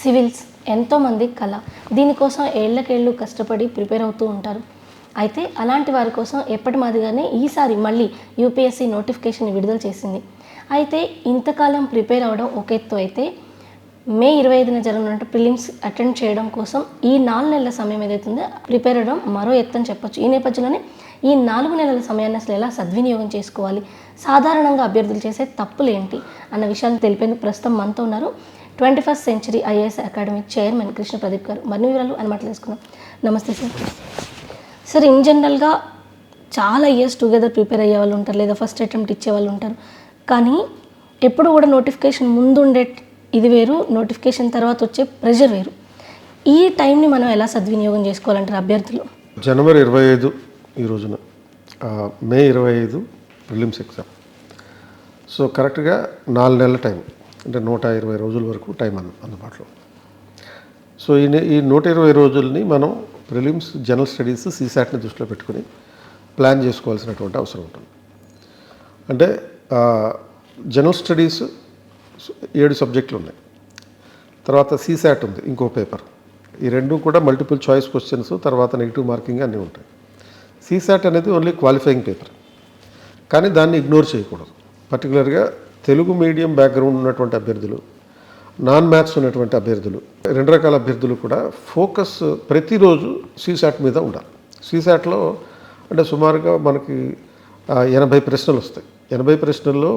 Civils ఎంతోమంది కళ. దీనికోసం ఏళ్ళకేళ్ళు కష్టపడి ప్రిపేర్ అవుతూ ఉంటారు. అయితే అలాంటి వారి కోసం ఎప్పటి మాదిరిగానే ఈసారి మళ్ళీ యూపీఎస్సీ నోటిఫికేషన్ విడుదల చేసింది. అయితే ఇంతకాలం ప్రిపేర్ అవ్వడం ఒక ఎత్తు అయితే మే ఇరవై ఐదున జరగనున్న ప్రిలిమ్స్ అటెండ్ చేయడం కోసం ఈ నాలుగు నెలల సమయం ఏదైతుందో ప్రిపేర్ అవ్వడం మరో ఎత్తు అని చెప్పొచ్చు. ఈ నేపథ్యంలోనే ఈ నాలుగు నెలల సమయాన్ని అసలు ఎలా సద్వినియోగం చేసుకోవాలి? సాధారణంగా అభ్యర్థులు చేసే తప్పులు ఏంటి? అన్న విషయాన్ని తెలిపేందుకు ప్రస్తుతం మనతో ఉన్నారు twenty first century IAS academy chairman Krishna Pradeep garu. మరిన్ని వివరాలు అని మాట్లాడుకున్నాం నమస్తే సార్. సార్ ఇన్ జనరల్గా చాలా ఇయర్స్ టుగెదర్ ప్రిపేర్ అయ్యే వాళ్ళు ఉంటారు లేదా ఫస్ట్ అటెంప్ట్ ఇచ్చే వాళ్ళు ఉంటారు. కానీ ఎప్పుడు కూడా నోటిఫికేషన్ ముందు ఉండే ఇది వేరు నోటిఫికేషన్ తర్వాత వచ్చే ప్రెషర్ వేరు. ఈ టైంని మనం ఎలా సద్వినియోగం చేసుకోవాలంటారు అభ్యర్థులు? జనవరి ఇరవై ఐదు ఈ రోజున మే ఇరవై ఐదు ప్రిలిమ్స్ ఎగ్జామ్. సో కరెక్ట్గా నాలుగు నెలల టైం. అంటే నూట ఇరవై రోజుల వరకు టైం అందు అందుబాటులో సో ఈ ఈ నూట ఇరవై రోజుల్ని మనం ప్రిలిమ్స్ జనరల్ స్టడీస్ సీసాట్ని దృష్టిలో పెట్టుకుని ప్లాన్ చేసుకోవాల్సినటువంటి అవసరం ఉంటుంది. అంటే జనరల్ స్టడీస్ ఏడు సబ్జెక్టులు ఉన్నాయి. తర్వాత సీసాట్ ఉంది ఇంకో పేపర్. ఈ రెండు కూడా మల్టిపుల్ చాయిస్ క్వశ్చన్స్ తర్వాత నెగిటివ్ మార్కింగ్ అన్నీ ఉంటాయి. సీసాట్ అనేది ఓన్లీ క్వాలిఫైయింగ్ పేపర్. కానీ దాన్ని ఇగ్నోర్ చేయకూడదు. పర్టికులర్గా తెలుగు మీడియం బ్యాక్గ్రౌండ్ ఉన్నటువంటి అభ్యర్థులు నాన్ మ్యాథ్స్ ఉన్నటువంటి అభ్యర్థులు రెండు రకాల అభ్యర్థులు కూడా ఫోకస్ ప్రతిరోజు సీసాట్ మీద ఉండాలి. సీసాట్లో అంటే సుమారుగా మనకి ఎనభై ప్రశ్నలు వస్తాయి. ఎనభై ప్రశ్నల్లో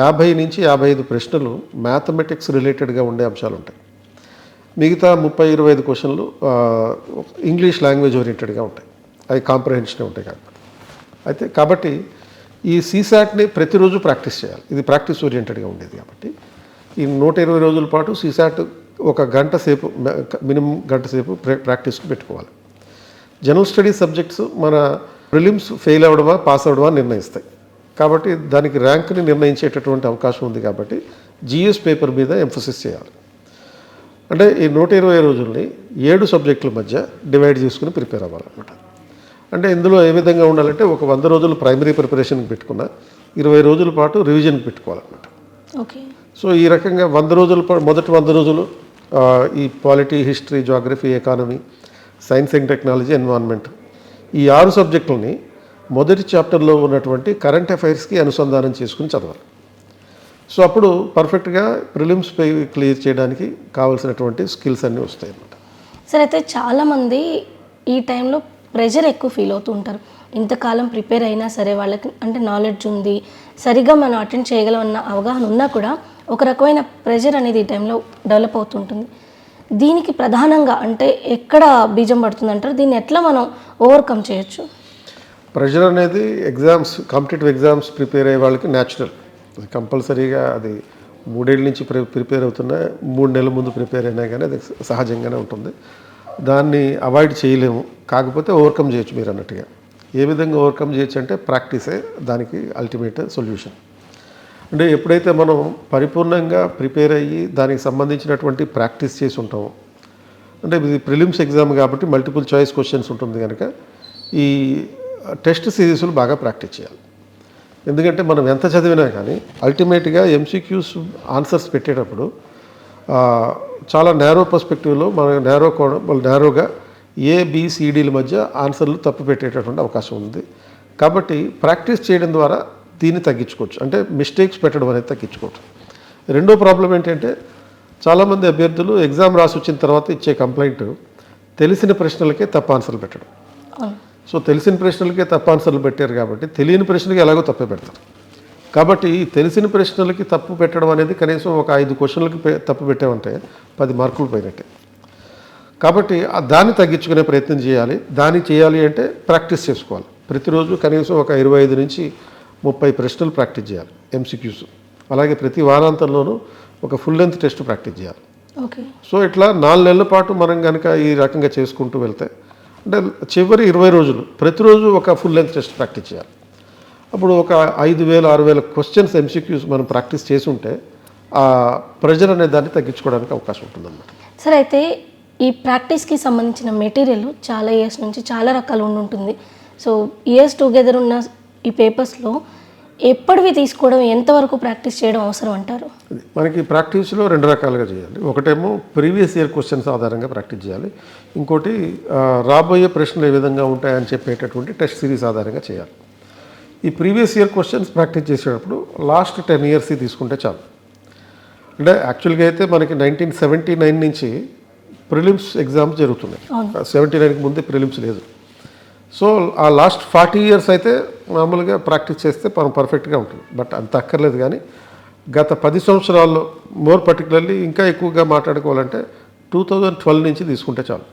యాభై నుంచి యాభై ఐదు ప్రశ్నలు మ్యాథమెటిక్స్ రిలేటెడ్గా ఉండే అంశాలు ఉంటాయి. మిగతా ముప్పై ఇరవై ఐదు క్వశ్చన్లు ఇంగ్లీష్ లాంగ్వేజ్ ఓరియంటెడ్గా ఉంటాయి. అవి కాంప్రహెన్షన్ ఉంటాయి కాబట్టి అయితే కాబట్టి ఈ సీసాట్ని ప్రతిరోజు ప్రాక్టీస్ చేయాలి. ఇది ప్రాక్టీస్ ఓరియంటెడ్గా ఉండేది కాబట్టి. ఈ నూట ఇరవై రోజుల పాటు సీసాట్ ఒక గంట సేపు మినిమం గంట సేపు ప్రాక్టీస్కి పెట్టుకోవాలి. జనరల్ స్టడీస్ సబ్జెక్ట్స్ మన ప్రిలిమ్స్ ఫెయిల్ అవ్వడమా పాస్ అవ్వడమా నిర్ణయిస్తాయి. కాబట్టి దానికి ర్యాంక్ని నిర్ణయించేటటువంటి అవకాశం ఉంది కాబట్టి జిఎస్ పేపర్ మీద ఎంఫోసిస్ చేయాలి. అంటే ఈ నూట ఇరవై రోజుల్ని ఏడు సబ్జెక్టుల మధ్య డివైడ్ చేసుకుని ప్రిపేర్ అవ్వాలన్నమాట. అంటే ఇందులో ఏ విధంగా ఉండాలంటే ఒక వంద రోజులు ప్రైమరీ ప్రిపరేషన్కి పెట్టుకున్న ఇరవై రోజుల పాటు రివిజన్కి పెట్టుకోవాలన్నమాట. ఓకే. సో ఈ రకంగా వంద రోజుల మొదటి వంద రోజులు ఈ polity history geography economy science and technology environment ఈ ఆరు సబ్జెక్టులని మొదటి చాప్టర్లో ఉన్నటువంటి కరెంట్ అఫైర్స్కి అనుసంధానం చేసుకుని చదవాలి. సో అప్పుడు పర్ఫెక్ట్గా ప్రిలిమ్స్ పై క్లియర్ చేయడానికి కావాల్సినటువంటి స్కిల్స్ అన్నీ వస్తాయి అన్నమాట సరే అయితే చాలామంది ఈ టైంలో ప్రెషర్ ఎక్కువ ఫీల్ అవుతూ ఉంటారు. ఇంతకాలం ప్రిపేర్ అయినా సరే వాళ్ళకి అంటే నాలెడ్జ్ ఉంది సరిగా మనం అటెండ్ చేయగలమన్న అవగాహన ఉన్నా కూడా ఒక రకమైన ప్రెషర్ అనేది ఈ టైంలో డెవలప్ అవుతుంటుంది దీనికి ప్రధానంగా అంటే ఎక్కడ బీజం పడుతుంది అంటారు? దీన్ని ఎట్లా మనం ఓవర్కమ్ చేయొచ్చు? ప్రెషర్ అనేది ఎగ్జామ్స్ కాంపిటేటివ్ ఎగ్జామ్స్ ప్రిపేర్ అయ్యే వాళ్ళకి న్యాచురల్ కంపల్సరీగా అది మూడేళ్ళ నుంచి ప్రిపేర్ అవుతున్నా మూడు నెలల ముందు ప్రిపేర్ అయినా కానీ అది సహజంగానే ఉంటుంది. దాన్ని అవాయిడ్ చేయలేము. కాకపోతే ఓవర్కమ్ చేయొచ్చు మీరు అన్నట్టుగా. ఏ విధంగా ఓవర్కమ్ చేయొచ్చు అంటే ప్రాక్టీసే దానికి అల్టిమేట్ సొల్యూషన్. అంటే ఎప్పుడైతే మనం పరిపూర్ణంగా ప్రిపేర్ అయ్యి దానికి సంబంధించినటువంటి ప్రాక్టీస్ చేసి ఉంటామో అంటే ఇది ప్రిలిమ్స్ ఎగ్జామ్ కాబట్టి మల్టిపుల్ చాయిస్ క్వశ్చన్స్ ఉంటుంది కనుక ఈ టెస్ట్ సిరీస్లు బాగా ప్రాక్టీస్ చేయాలి. ఎందుకంటే మనం ఎంత చదివినా కానీ అల్టిమేట్గా ఎంసీక్యూస్ ఆన్సర్స్ పెట్టేటప్పుడు చాలా నేరో పర్స్పెక్టివ్లో మన నేరో కోణం నేరోగా ఏ బిసిడీల మధ్య ఆన్సర్లు తప్పు పెట్టేటటువంటి అవకాశం ఉంది. కాబట్టి ప్రాక్టీస్ చేయడం ద్వారా దీన్ని తగ్గించుకోవచ్చు. అంటే మిస్టేక్స్ పెట్టడం అనేది తగ్గించుకోవచ్చు. రెండో ప్రాబ్లం ఏంటంటే చాలామంది అభ్యర్థులు ఎగ్జామ్ రాసి వచ్చిన తర్వాత ఇచ్చే కంప్లైంట్ తెలిసిన ప్రశ్నలకే తప్పు ఆన్సర్లు పెట్టడం. సో తెలిసిన ప్రశ్నలకే తప్పు ఆన్సర్లు పెట్టారు కాబట్టి తెలియని ప్రశ్నలకి ఎలాగో తప్పే పెడతారు. కాబట్టి తెలిసిన ప్రశ్నలకి తప్పు పెట్టడం అనేది కనీసం ఒక ఐదు క్వశ్చన్లకి తప్పు పెట్టామంటే పది మార్కులు పోయినట్టే. కాబట్టి దాన్ని తగ్గించుకునే ప్రయత్నం చేయాలి. దాన్ని చేయాలి అంటే ప్రాక్టీస్ చేసుకోవాలి. ప్రతిరోజు కనీసం ఒక ఇరవై ఐదు నుంచి ముప్పై ప్రశ్నలు ప్రాక్టీస్ చేయాలి ఎంసీక్యూస్ అలాగే ప్రతి వారాంతంలోనూ ఒక ఫుల్ లెంత్ టెస్ట్ ప్రాక్టీస్ చేయాలి. ఓకే. సో ఇట్లా నాలుగు నెలల పాటు మనం కనుక ఈ రకంగా చేసుకుంటూ వెళ్తే అంటే చివరి ఇరవై రోజులు ప్రతిరోజు ఒక ఫుల్ లెంత్ టెస్ట్ ప్రాక్టీస్ చేయాలి. అప్పుడు ఒక ఐదు వేల ఆరు వేల క్వశ్చన్స్ ఎంసీక్యూస్ మనం ప్రాక్టీస్ చేసి ఉంటే ఆ ప్రెజర్ అనే దాన్ని తగ్గించుకోవడానికి అవకాశం ఉంటుందన్నమాట. సరే అయితే ఈ ప్రాక్టీస్కి సంబంధించిన మెటీరియల్ చాలా ఇయర్స్ నుంచి చాలా రకాలు ఉండి ఉంటుంది. సో ఇయర్స్ టుగెదర్ ఉన్న ఈ పేపర్స్లో ఎప్పటివి తీసుకోవడం ఎంతవరకు ప్రాక్టీస్ చేయడం అవసరం అంటారు? మనకి ప్రాక్టీస్లో రెండు రకాలుగా చేయాలి. ఒకటేమో ప్రీవియస్ ఇయర్ క్వశ్చన్స్ ఆధారంగా ప్రాక్టీస్ చేయాలి. ఇంకోటి రాబోయే ప్రశ్నలు ఏ విధంగా ఉంటాయని చెప్పేటటువంటి టెస్ట్ సిరీస్ ఆధారంగా చేయాలి. ఈ ప్రీవియస్ ఇయర్ క్వశ్చన్స్ ప్రాక్టీస్ చేసేటప్పుడు లాస్ట్ టెన్ ఇయర్స్ తీసుకుంటే చాలు. అంటే యాక్చువల్గా అయితే మనకి నైన్టీన్ సెవెంటీ నైన్ నుంచి ప్రిలిమ్స్ ఎగ్జామ్స్ జరుగుతున్నాయి. సెవెంటీ నైన్కి ముందే ప్రిలిమ్స్ లేదు. సో ఆ లాస్ట్ ఫార్టీ ఇయర్స్ అయితే మామూలుగా ప్రాక్టీస్ చేస్తే మనం పర్ఫెక్ట్గా ఉంటుంది. బట్ అంత అక్కర్లేదు కానీ గత పది సంవత్సరాల్లో మోర్ పర్టికులర్లీ ఇంకా ఎక్కువగా మాట్లాడుకోవాలంటే టూ థౌజండ్ ట్వెల్వ్ నుంచి తీసుకుంటే చాలు.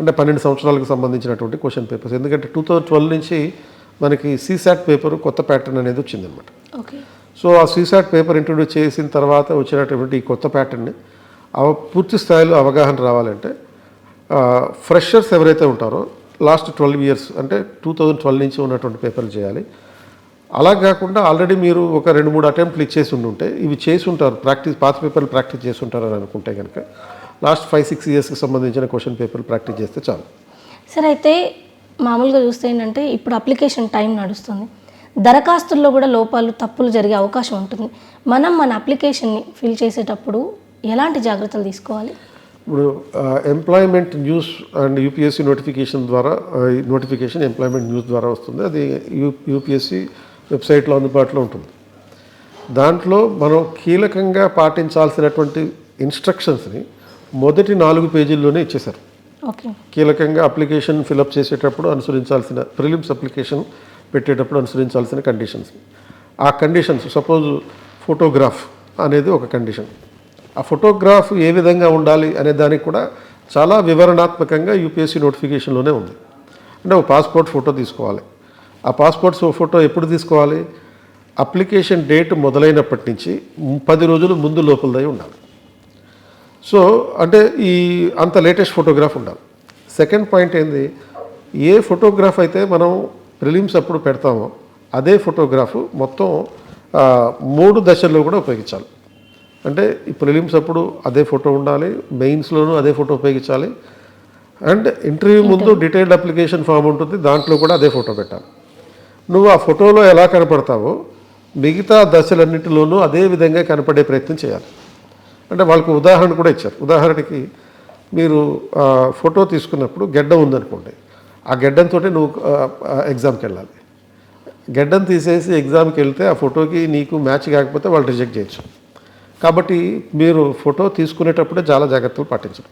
అంటే పన్నెండు సంవత్సరాలకు సంబంధించినటువంటి క్వశ్చన్ పేపర్స్. ఎందుకంటే టూ థౌజండ్ ట్వెల్వ్ నుంచి మనకి సీసాట్ పేపర్ కొత్త ప్యాటర్న్ అనేది వచ్చిందనమాట. సో ఆ సీసాట్ పేపర్ ఇంట్రొడ్యూస్ చేసిన తర్వాత వచ్చినటువంటి ఈ కొత్త ప్యాటర్న్ని అవ పూర్తి స్థాయిలో అవగాహన రావాలంటే ఫ్రెషర్స్ ఎవరైతే ఉంటారో లాస్ట్ ట్వెల్వ్ ఇయర్స్ అంటే టూ థౌజండ్ ట్వెల్వ్ నుంచి ఉన్నటువంటి పేపర్లు చేయాలి. అలా కాకుండా ఆల్రెడీ మీరు ఒక రెండు మూడు అటెంప్ట్లు ఇచ్చేసి ఉండుంటే ఇవి చేసి ఉంటారు ప్రాక్టీస్ పాత పేపర్లు ప్రాక్టీస్ చేసి ఉంటారు అని అనుకుంటే కనుక లాస్ట్ ఫైవ్ సిక్స్ ఇయర్స్కి సంబంధించిన క్వశ్చన్ పేపర్లు ప్రాక్టీస్ చేస్తే చాలు. సరే అయితే మామూలుగా చూస్తే ఏంటంటే ఇప్పుడు అప్లికేషన్ టైం నడుస్తుంది. దరఖాస్తుల్లో కూడా లోపాలు తప్పులు జరిగే అవకాశం ఉంటుంది. మనం మన అప్లికేషన్ని ఫిల్ చేసేటప్పుడు ఎలాంటి జాగ్రత్తలు తీసుకోవాలి? ఇప్పుడు employment news and UPSC notification ద్వారా నోటిఫికేషన్ ఎంప్లాయ్మెంట్ న్యూస్ ద్వారా వస్తుంది. అది యూ యూపీఎస్సీ వెబ్సైట్లో అందుబాటులో ఉంటుంది. దాంట్లో మనం కీలకంగా పాటించాల్సినటువంటి ఇన్స్ట్రక్షన్స్ని మొదటి నాలుగు పేజీల్లోనే ఇచ్చేశారు. కీలకంగా అప్లికేషన్ ఫిలప్ చేసేటప్పుడు అనుసరించాల్సిన ప్రిలిమ్స్ అప్లికేషన్ పెట్టేటప్పుడు అనుసరించాల్సిన కండిషన్స్ ఆ కండిషన్స్ సపోజ్ ఫోటోగ్రాఫ్ అనేది ఒక కండిషన్ ఆ ఫోటోగ్రాఫ్ ఏ విధంగా ఉండాలి అనే దానికి కూడా చాలా వివరణాత్మకంగా యూపీఎస్సీ నోటిఫికేషన్లోనే ఉంది. అంటే ఒక పాస్పోర్ట్ ఫోటో తీసుకోవాలి. ఆ పాస్పోర్ట్ ఫోటో ఎప్పుడు తీసుకోవాలి? అప్లికేషన్ డేట్ మొదలైనప్పటి నుంచి పది రోజులు ముందు లోపలదై ఉండాలి. సో అంటే ఈ అంత లేటెస్ట్ ఫోటోగ్రాఫ్ ఉండాలి. సెకండ్ పాయింట్ ఏంది? ఏ ఫోటోగ్రాఫ్ అయితే మనం ప్రిలిమ్స్ అప్పుడు పెడతామో అదే ఫోటోగ్రాఫ్ మొత్తం మూడు దశల్లో కూడా ఉపయోగించాలి. అంటే ఈ ప్రిలిమ్స్ అప్పుడు అదే ఫోటో ఉండాలి మెయిన్స్లోనూ అదే ఫోటో ఉపయోగించాలి అండ్ ఇంటర్వ్యూ ముందు డీటెయిల్డ్ అప్లికేషన్ ఫామ్ ఉంటుంది దాంట్లో కూడా అదే ఫోటో పెట్టాలి. నువ్వు ఆ ఫోటోలో ఎలా కనపడతావో మిగతా దశలన్నింటిలోనూ అదే విధంగా కనపడే ప్రయత్నం చేయాలి. అంటే వాళ్ళకు ఉదాహరణ కూడా ఇచ్చారు. ఉదాహరణకి మీరు ఫోటో తీసుకున్నప్పుడు గెడ్డ ఉందనుకోండి. ఆ గెడ్డంతో నువ్వు ఎగ్జామ్కి వెళ్ళాలి. గెడ్డం తీసేసి ఎగ్జామ్కి వెళ్తే ఆ ఫోటోకి నీకు మ్యాచ్ కాకపోతే వాళ్ళు రిజెక్ట్ చేయొచ్చు. కాబట్టి మీరు ఫోటో తీసుకునేటప్పుడే చాలా జాగ్రత్తలు పాటించడం.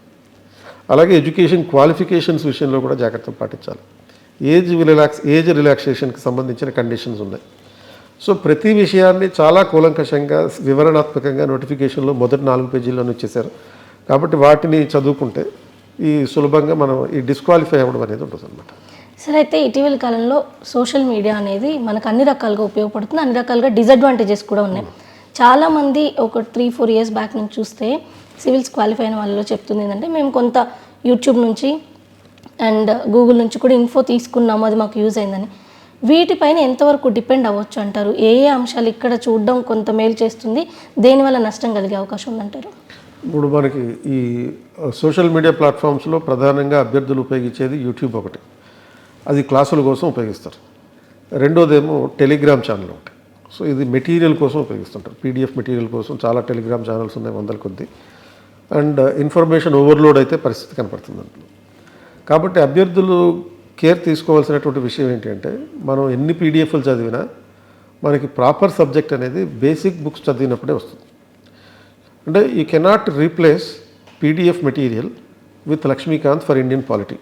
అలాగే ఎడ్యుకేషన్ క్వాలిఫికేషన్స్ విషయంలో కూడా జాగ్రత్తలు పాటించాలి. ఏజ్ రిలాక్స్ ఏజ్ రిలాక్సేషన్కి సంబంధించిన కండిషన్స్ ఉన్నాయి. సో ప్రతి విషయాన్ని చాలా కూలంకషంగా వివరణాత్మకంగా నోటిఫికేషన్లో మొదటి నాలుగు పేజీల్లోనే ఇచ్చేశారు. కాబట్టి వాటిని చదువుకుంటే ఈ సులభంగా మనం ఈ డిస్క్వాలిఫై అవ్వడం అనేది ఉంటుంది అనమాట సరే అయితే ఇటీవల కాలంలో సోషల్ మీడియా అనేది మనకు అన్ని రకాలుగా ఉపయోగపడుతుంది. అన్ని రకాలుగా డిసడ్వాంటేజెస్ కూడా ఉన్నాయి. చాలామంది ఒక త్రీ ఫోర్ ఇయర్స్ బ్యాక్ నుంచి చూస్తే సివిల్స్ క్వాలిఫై అయిన వాళ్ళలో చెప్తుంది ఏంటంటే మేము కొంత యూట్యూబ్ నుంచి అండ్ గూగుల్ నుంచి కూడా ఇన్ఫో తీసుకున్నాము అది మాకు యూజ్ అయిందని. వీటిపైన ఎంతవరకు డిపెండ్ అవ్వచ్చు అంటారు? ఏ ఏ అంశాలు ఇక్కడ చూడడం కొంత మేలు చేస్తుంది? దేనివల్ల నష్టం కలిగే అవకాశం ఉందంటారు? ఇప్పుడు మనకి ఈ సోషల్ మీడియా ప్లాట్ఫామ్స్లో ప్రధానంగా అభ్యర్థులు ఉపయోగించేది యూట్యూబ్ ఒకటి. అది క్లాసుల కోసం ఉపయోగిస్తారు. రెండోదేమో టెలిగ్రామ్ ఛానల్ ఒకటి. సో ఇది మెటీరియల్ కోసం ఉపయోగిస్తుంటారు. పీడిఎఫ్ మెటీరియల్ కోసం చాలా టెలిగ్రామ్ ఛానల్స్ ఉన్నాయి వందల కొద్ది. అండ్ ఇన్ఫర్మేషన్ ఓవర్లోడ్ అయితే పరిస్థితి కనపడుతుంది అందులో. కాబట్టి అభ్యర్థులు కేర్ తీసుకోవాల్సినటువంటి విషయం ఏంటంటే మనం ఎన్ని పీడిఎఫ్లు చదివినా మనకి ప్రాపర్ సబ్జెక్ట్ అనేది బేసిక్ బుక్స్ చదివినప్పుడే వస్తుంది. అంటే you cannot replace PDF material with Laxmikanth for Indian polity.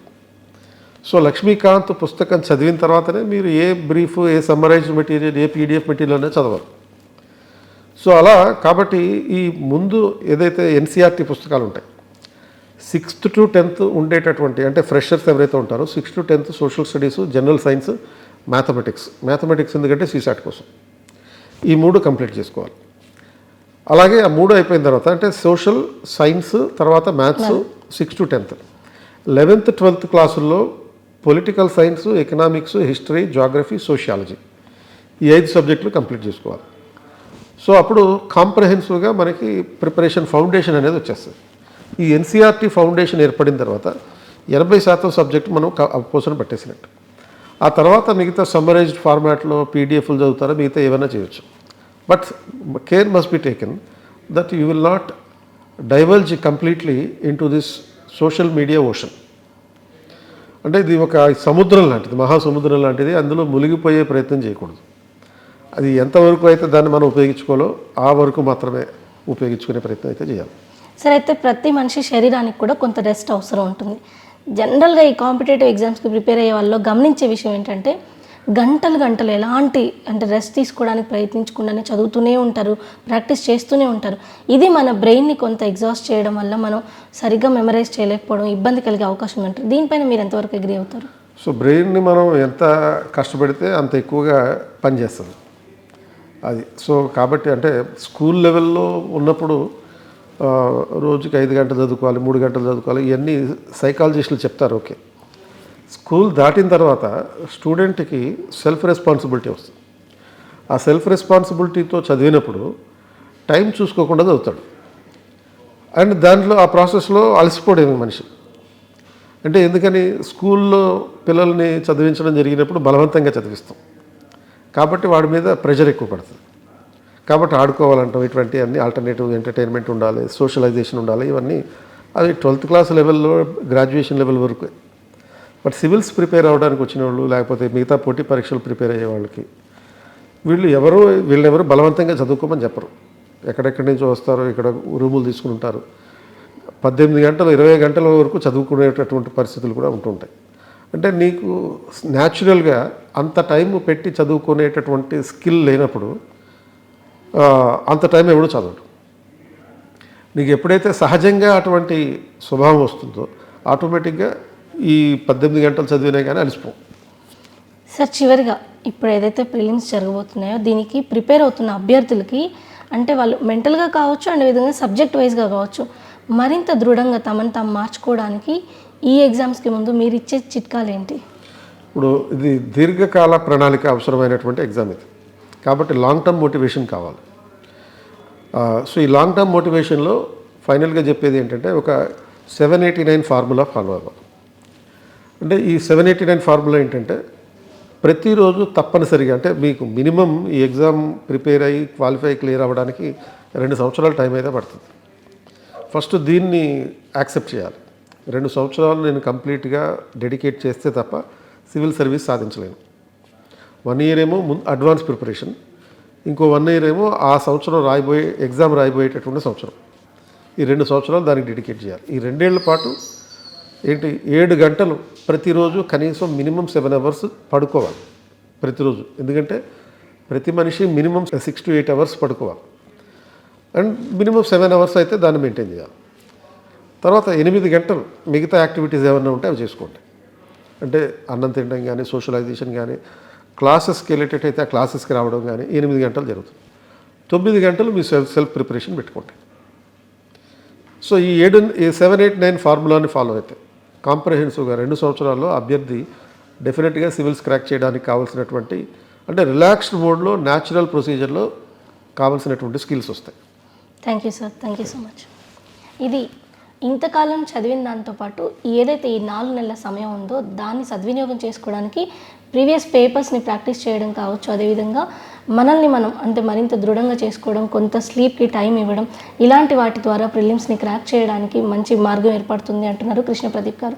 So Laxmikanth పుస్తకం చదివిన తర్వాతనే మీరు ఏ బ్రీఫ్ ఏ సమ్మరైజ్డ్ మెటీరియల్ ఏ పీడిఎఫ్ మెటీరియల్ అనేది చదవాలి. సో అలా కాబట్టి ఈ ముందు ఏదైతే ఎన్సీఆర్టీ పుస్తకాలు ఉంటాయి సిక్స్త్ టు టెన్త్ ఉండేటటువంటి అంటే ఫ్రెషర్స్ ఎవరైతే ఉంటారో sixth to tenth social studies general science mathematics mathematics ఎందుకంటే సీసాట్ కోసం. ఈ మూడు కంప్లీట్ చేసుకోవాలి. అలాగే ఆ మూడు అయిపోయిన తర్వాత అంటే సోషల్ సైన్స్ తర్వాత maths six to tenth eleventh twelfth క్లాసుల్లో political science economics history geography sociology ఈ ఐదు సబ్జెక్టులు కంప్లీట్ చేసుకోవాలి. సో అప్పుడు కాంప్రహెన్సివ్గా మనకి ప్రిపరేషన్ ఫౌండేషన్ అనేది వచ్చేస్తుంది. ఈ ఎన్సీఆర్టీ ఫౌండేషన్ ఏర్పడిన తర్వాత ఎనభై శాతం సబ్జెక్ట్ మనం పోసన పట్టేసినట్టు. ఆ తర్వాత మిగతా సమ్మరైజ్డ్ ఫార్మాట్లో పీడిఎఫ్లు చదువుతారా మిగతా ఏమైనా చేయొచ్చు. But care must be taken that you will not diverge completely into this social media ocean. అంటే ఇది ఒక సముద్రం లాంటిది మహాసముద్రం లాంటిది అందులో మునిగిపోయే ప్రయత్నం చేయకూడదు. అది ఎంతవరకు అయితే దాన్ని మనం ఉపయోగించుకోవాలో ఆ వరకు మాత్రమే ఉపయోగించుకునే ప్రయత్నం అయితే చేయాలి. సరే అయితే ప్రతి మనిషి శరీరానికి కూడా కొంత రెస్ట్ అవసరం ఉంటుంది. జనరల్గా ఈ కాంపిటేటివ్ ఎగ్జామ్స్కి ప్రిపేర్ అయ్యే వాళ్ళు గమనించే విషయం ఏంటంటే గంటలు గంటలు ఎలాంటి అంటే రెస్ట్ తీసుకోవడానికి ప్రయత్నించకుండానే చదువుతూనే ఉంటారు ప్రాక్టీస్ చేస్తూనే ఉంటారు. ఇది మన బ్రెయిన్ని కొంత ఎగ్జాస్ట్ చేయడం వల్ల మనం సరిగ్గా మెమరైజ్ చేయలేకపోవడం ఇబ్బంది కలిగే అవకాశం ఉంటుంది. దీనిపైన మీరు ఎంతవరకు అగ్రి అవుతారు? సో బ్రెయిన్ని మనం ఎంత కష్టపడితే అంత ఎక్కువగా పనిచేస్తుంది. అది. సో కాబట్టి అంటే స్కూల్ లెవెల్లో ఉన్నప్పుడు రోజుకి ఐదు గంటలు చదువుకోవాలి మూడు గంటలు చదువుకోవాలి ఇవన్నీ సైకాలజిస్టులు చెప్తారు ఓకే. స్కూల్ దాటిన తర్వాత స్టూడెంట్కి సెల్ఫ్ రెస్పాన్సిబిలిటీ వస్తుంది. ఆ సెల్ఫ్ రెస్పాన్సిబిలిటీతో చదివినప్పుడు టైం చూసుకోకుండా చదువుతాడు. అండ్ దాంట్లో ఆ ప్రాసెస్లో అలసిపోవడం మనిషి. అంటే ఎందుకని? స్కూల్లో పిల్లల్ని చదివించడం జరిగినప్పుడు బలవంతంగా చదివిస్తాం. కాబట్టి వాడి మీద ప్రెషర్ ఎక్కువ పడుతుంది. కాబట్టి ఆడుకోవాలంటాం ఇటువంటి అన్ని ఆల్టర్నేటివ్ ఎంటర్టైన్మెంట్ ఉండాలి సోషలైజేషన్ ఉండాలి ఇవన్నీ అది ట్వెల్త్ క్లాస్ లెవెల్లో గ్రాడ్యుయేషన్ లెవెల్ వరకు. బట్ సివిల్స్ ప్రిపేర్ అవ్వడానికి వచ్చిన వాళ్ళు లేకపోతే మిగతా పోటీ పరీక్షలు ప్రిపేర్ అయ్యే వాళ్ళకి వీళ్ళు ఎవరు వీళ్ళెవరు బలవంతంగా చదువుకోమని చెప్పరు. ఎక్కడెక్కడి నుంచి వస్తారో ఇక్కడ రూములు తీసుకుని ఉంటారు. పద్దెనిమిది గంటలు ఇరవై గంటల వరకు చదువుకునేటటువంటి పరిస్థితులు కూడా ఉంటుంటాయి. అంటే నీకు న్యాచురల్గా అంత టైం పెట్టి చదువుకునేటటువంటి స్కిల్ లేనప్పుడు అంత టైం ఎవడు చదవడు. నీకు ఎప్పుడైతే సహజంగా అటువంటి స్వభావం వస్తుందో ఆటోమేటిక్గా ఈ పద్దెనిమిది గంటలు చదివినా కానీ అలసిపో సార్ చివరిగా ఇప్పుడు ఏదైతే ప్రిలిమ్స్ జరగబోతున్నాయో దీనికి ప్రిపేర్ అవుతున్న అభ్యర్థులకి అంటే వాళ్ళు మెంటల్గా కావచ్చు అండ్ విధంగా సబ్జెక్ట్ వైజ్గా కావచ్చు మరింత దృఢంగా తమను తాము మార్చుకోవడానికి ఈ ఎగ్జామ్స్కి ముందు మీరు ఇచ్చే చిట్కాలు ఏంటి? ఇప్పుడు ఇది దీర్ఘకాల ప్రణాళిక అవసరమైనటువంటి ఎగ్జామ్ ఇది. కాబట్టి లాంగ్ టర్మ్ మోటివేషన్ కావాలి. సో ఈ లాంగ్ టర్మ్ మోటివేషన్లో ఫైనల్గా చెప్పేది ఏంటంటే ఒక seven eighty nine formula follow అవ్వాలి అంటే ఈ సెవెన్ ఎయిటీ నైన్ ఫార్ములా ఏంటంటే ప్రతిరోజు తప్పనిసరిగా అంటే మీకు మినిమం ఈ ఎగ్జామ్ ప్రిపేర్ అయ్యి క్వాలిఫై క్లియర్ అవ్వడానికి రెండు సంవత్సరాల టైం అయితే పడుతుంది. ఫస్ట్ దీన్ని యాక్సెప్ట్ చేయాలి. రెండు సంవత్సరాలు నేను కంప్లీట్గా డెడికేట్ చేస్తే తప్ప సివిల్ సర్వీస్ సాధించలేను. వన్ ఇయర్ ఏమో ముందు అడ్వాన్స్ ప్రిపరేషన్ ఇంకో వన్ ఇయర్ ఏమో ఆ సంవత్సరం రాయబోయే ఎగ్జామ్ రాయబోయేటటువంటి సంవత్సరం. ఈ రెండు సంవత్సరాలు దానికి డెడికేట్ చేయాలి. ఈ రెండేళ్ళ పాటు ఏంటి ఏడు గంటలు ప్రతిరోజు కనీసం మినిమం సెవెన్ అవర్స్ పడుకోవాలి ప్రతిరోజు. ఎందుకంటే ప్రతి మనిషి minimum six to eight hours పడుకోవాలి. అండ్ మినిమం సెవెన్ అవర్స్ అయితే దాన్ని మెయింటైన్ చేయాలి. తర్వాత ఎనిమిది గంటలు మిగతా యాక్టివిటీస్ ఏమైనా ఉంటే అవి చేసుకోండి. అంటే అన్నం తినడం కానీ సోషలైజేషన్ కానీ క్లాసెస్కి వెళ్ళేటట్టయితే ఆ క్లాసెస్కి రావడం కానీ ఎనిమిది గంటలు జరుగుతుంది. తొమ్మిది గంటలు మీ సెల్ఫ్ సెల్ఫ్ ప్రిపరేషన్ పెట్టుకోండి. సో ఈ ఏడు ఈ సెవెన్ ఎయిట్ నైన్ ఫార్ములాని ఫాలో అయితే కాంప్రహెన్సివ్గా రెండు సంవత్సరాల్లో అభ్యర్థి డెఫినెట్గా సివిల్స్ క్రాక్ చేయడానికి కావాల్సినటువంటి అంటే రిలాక్స్డ్ మోడ్లో న్యాచురల్ ప్రొసీజర్లో కావాల్సినటువంటి స్కిల్స్ వస్తాయి. Thank you sir thank you so much ఇది ఇంతకాలం చదివిన దాంతోపాటు ఏదైతే ఈ నాలుగు నెలల సమయం ఉందో దాన్ని సద్వినియోగం చేసుకోవడానికి ప్రీవియస్ పేపర్స్ని ప్రాక్టీస్ చేయడం కావచ్చు అదేవిధంగా మనల్ని మనం అంటే మరింత దృఢంగా చేసుకోవడం కొంత స్లీప్కి టైం ఇవ్వడం ఇలాంటి వాటి ద్వారా ప్రిలిమ్స్ని క్రాక్ చేయడానికి మంచి మార్గం ఏర్పడుతుంది అంటున్నారు కృష్ణ ప్రదీప్ గారు.